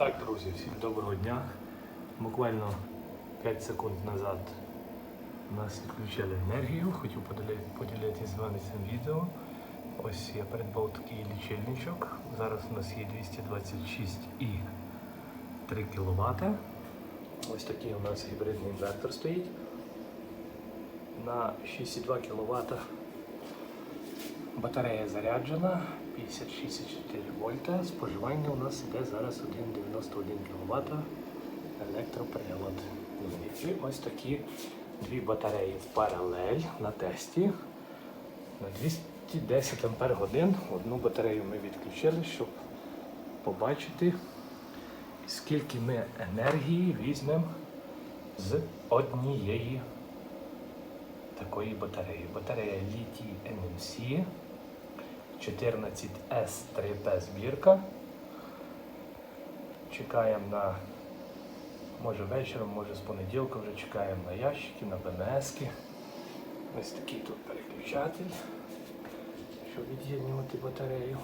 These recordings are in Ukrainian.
Так, друзі, всім доброго дня. Буквально 5 секунд назад нас відключили енергію. Хотів поділи- поділитися з вами цим відео. Ось я придбав такий лічильничок. Зараз у нас є 226 і 3 кВт. Ось такий у нас гібридний інвертор стоїть. На 6,2 кВт Батарея заряджена 56,4 вольта. Споживання у нас іде зараз 1,91 кВт електроприлад. І ось такі дві батареї в паралель на тесті. На 210 Ампер годин. Одну батарею ми відключили, щоб побачити, скільки ми енергії візьмемо з однієї такої батареї. Батарея літій NMC 14S3P збірка. Чекаємо на, може вечором, може з понеділка вже чекаємо на ящики, на БМСки. Ось такий тут переключатель, щоб від'єднувати батарею.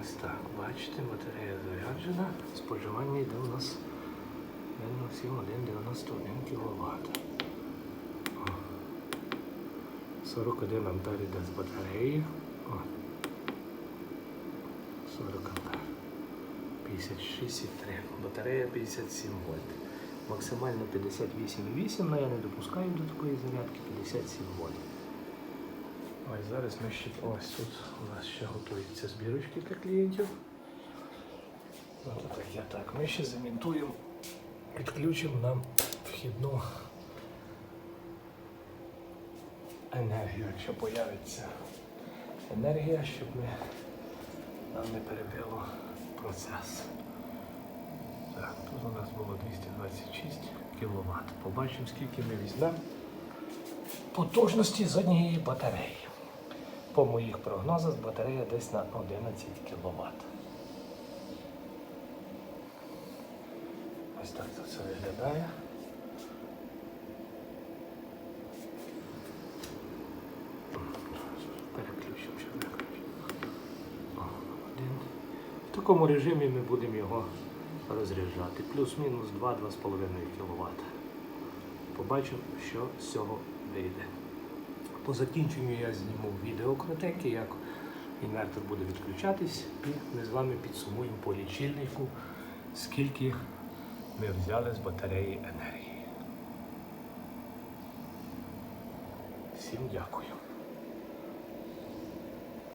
Ось так, бачите, батарея заряджена. Споживання йде у нас 1,91 кВт. 41 ампер йде з батареї. О. 40 ампер. 56,3. Батарея 57 вольт. Максимально 58,8, але я не допускаю до такої зарядки 57 вольт. Ось зараз ми ще ось тут у нас ще готуються збірочки для клієнтів. Ну, так, я так. Ми ще замінтуємо, підключимо нам вхідну енергію, якщо появиться енергія, щоб ми, нам не перебило процес. Так, тут у нас було 226 кВт. Побачимо, скільки ми візьмемо потужності з однієї батареї. По моїх прогнозах батарея десь на 11 кВт. Ось так це виглядає. Переключимо, щоб виключити. О, Один. В такому режимі ми будемо його розряджати. Плюс-мінус 2-2,5 кВт. Побачимо, що з цього вийде. По закінченню я зніму відео коротеньке, як інвертор буде відключатись, і ми з вами підсумуємо по лічильнику, скільки ми взяли з батареї енергії. Всім дякую.